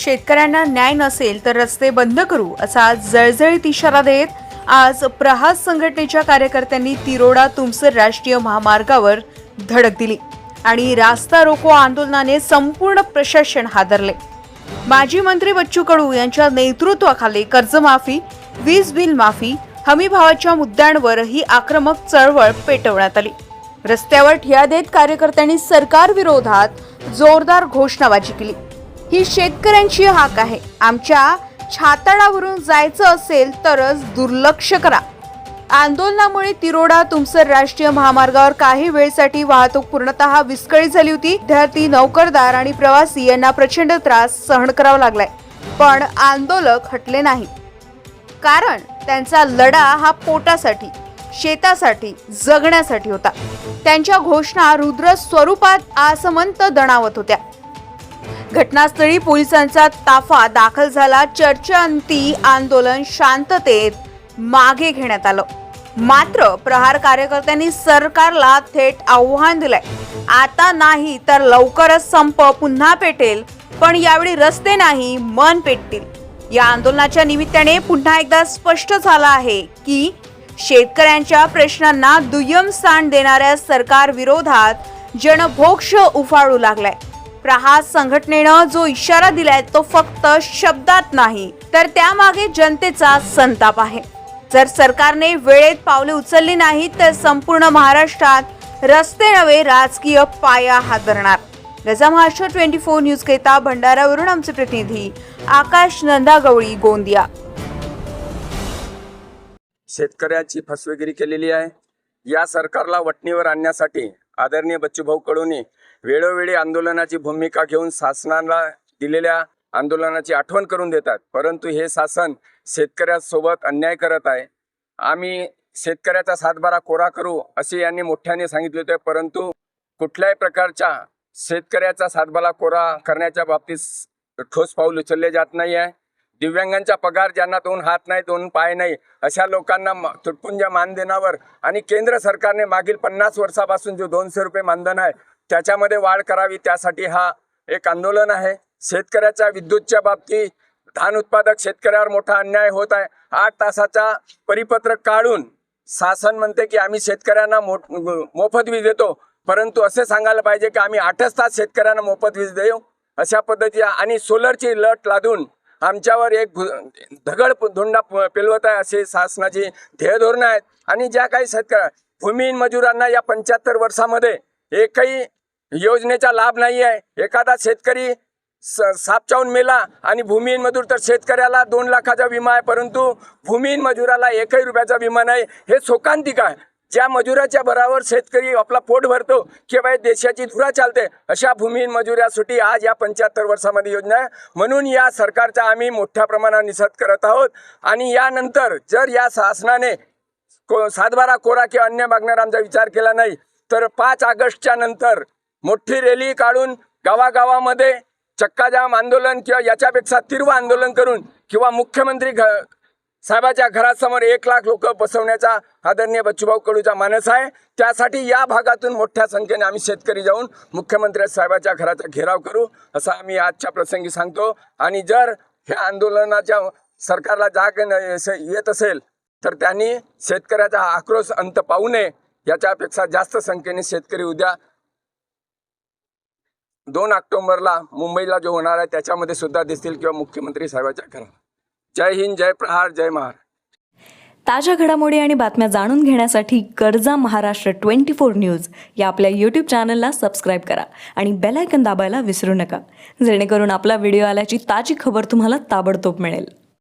शेतकऱ्यांना न्याय नसेल तर रस्ते बंद करू असा जळजळीत इशारा देत आज प्रहार संघटनेच्या कार्यकर्त्यांनी तिरोडा तुमसर राष्ट्रीय महामार्गावर धडक दिली आणि रास्ता रोको आंदोलनाने संपूर्ण प्रशासन हादरले. माजी मंत्री बच्चू कडू यांच्या नेतृत्वाखाली कर्जमाफी वीज बिल माफी हमी भावाच्या मुद्द्यांवर ही आक्रमक चळवळ पेटवण्यात आली. रस्त्यावर ठिया देत कार्यकर्त्यांनी सरकार विरोधात जोरदार घोषणाबाजी केली. ही शेतकऱ्यांची हाक आहे. आमच्या छाताडावरून जायचं असेल तरच दुर्लक्ष करा. आंदोलनामुळे तिरोडा तुमसर राष्ट्रीय महामार्गावर काही वेळसाठी वाहतूक पूर्णतः विस्कळीत झाली होती. विद्यार्थी नौकरदार आणि प्रवासी यांना प्रचंड त्रास सहन करावा लागलाय. पण आंदोलक हटले नाही. कारण त्यांचा लढा हा पोटासाठी शेतासाठी जगण्यासाठी होता. त्यांच्या घोषणा रुद्र स्वरूपात आसमंत दणावत होत्या. घटनास्थळी पोलिसांचा ताफा दाखल झाला. चर्चेअंती आंदोलन शांततेत मागे घेण्यात आलं. मात्र प्रहार कार्यकर्त्यांनी सरकारला थेट आव्हान दिलंय. आता नाही तर लवकरच संप पुन्हा पेटेल पण यावेळी रस्ते नाही मन पेटतील. या आंदोलनाच्या निमित्ताने पुन्हा एकदा स्पष्ट झालं आहे की शेतकऱ्यांच्या प्रश्नांना दुय्यम स्थान देणाऱ्या सरकार विरोधात जनभोक्ष उफाळू लागलाय. प्रहार संघटनेनं जो इशारा दिलाय तो फक्त शब्दात नाही तर त्यामागे जनतेचा संताप आहे. जर सरकारने वेळेत पावले उचलली नाही तर संपूर्ण महाराष्ट्रात रस्ते नव्हे राजकीय पाया हादरणार गजा महाराष्ट्र ट्वेंटी फोर न्यूज करिता भंडाऱ्यावरून आमचे प्रतिनिधी आकाश नंदागवळी गोंदिया. शेतकऱ्याची फसवेगिरी केलेली आहे. या सरकारला वटणीवर आणण्यासाठी आदरणीय बच्चूभाऊ कडूनी वेळोवेळी आंदोलनाची भूमिका घेऊन शासनाला दिलेल्या आंदोलनाची आठवण करून देतात. परंतु हे शासन शेतकऱ्यासोबत अन्याय करत आहे. आम्ही शेतकऱ्याचा सातबारा कोरा करू असे यांनी मोठ्याने सांगितले होते. परंतु कुठल्याही प्रकारच्या शेतकऱ्याचा सातबारा कोरा करण्याच्या बाबतीत ठोस पाऊल उचलले जात नाही आहे दिव्यांगांचा पगार ज्यांना दोन हात नाही दोन पाय नाही अशा लोकांना तुटपुंज्या तुटपुंजा मानधनावर आणि केंद्र सरकारने मागील पन्नास वर्षापासून जो दोनशे रुपये मानधन आहे त्याच्यामध्ये वाढ करावी त्यासाठी हा एक आंदोलन आहे. शेतकऱ्याच्या विद्युतच्या बाबतीत धान उत्पादक शेतकऱ्यावर मोठा अन्याय होत आहे. आठ तासाचा परिपत्रक काढून शासन म्हणते की आम्ही शेतकऱ्यांना मोठ मोफत वीज देतो. परंतु असे सांगायला पाहिजे की आम्ही आठच तास शेतकऱ्यांना मोफत वीज देऊ. अशा पद्धती आणि सोलरची लट लादून आमच्यावर एक दगड धोंडा प- पेलवत आहे असे शासनाची ध्येय धोरणं आहेत. आणि ज्या काही शेतकऱ्या भूमिहीन मजुरांना या पंच्याहत्तर वर्षामध्ये एकही योजनेचा लाभ नाही आहे एखादा शेतकरी स- मेला आणि भूमिहीन मजूर तर शेतकऱ्याला दोन लाखाचा विमा आहे परंतु भूमिहीन मजुराला एकही रुपयाचा विमा नाही. हे शोकांतिक आहे. ज्या मजुराच्या बराबर शेतकरी आपला पोट भरतो की बाई देशाची धुरा चालते अशा भूमिहीन मजुरासाठी आज या पंच्याहत्तर वर्षामध्ये योजना आहे. म्हणून या सरकारचा आम्ही मोठ्या प्रमाणात निषेध करत आहोत. आणि यानंतर जर या शासनाने को सातबारा कोरा किंवा अन्य मागण्यावर आमचा विचार केला नाही तर पाच ऑगस्टच्या नंतर मोठी रॅली काढून गावागावामध्ये चक्काजाम आंदोलन किंवा याच्यापेक्षा तीव्र आंदोलन करून किंवा मुख्यमंत्री घ साहेबाच्या घरासमोर एक लाख लोक बसवण्याचा आदरणीय बच्चूभाऊ कडूचा मानस आहे. त्यासाठी या भागातून मोठ्या संख्येने आम्ही शेतकरी जाऊन मुख्यमंत्री साहेबाच्या घराचा घेराव करू असं आम्ही आजच्या प्रसंगी सांगतो. आणि जर ह्या आंदोलनाच्या सरकारला जाग न- येत असेल तर त्यांनी शेतकऱ्याचा आक्रोश अंत पाहू नये. याच्यापेक्षा जास्त संख्येने शेतकरी उद्या दोन ऑक्टोबरला मुंबईला जो होणार आहे त्याच्यामध्ये सुद्धा दिसतील किंवा मुख्यमंत्री साहेबाच्या घरात. जय हिंद जय प्रहार जय महार. ताज्या घडामोडी आणि बातम्या जाणून घेण्यासाठी गरजा महाराष्ट्र ट्वेंटी फोर न्यूज या आपल्या यूट्यूब चॅनलला सबस्क्राईब करा आणि बेलायकन दाबायला विसरू नका. जेणेकरून आपला व्हिडिओ आल्याची ताजी खबर तुम्हाला ताबडतोब मिळेल.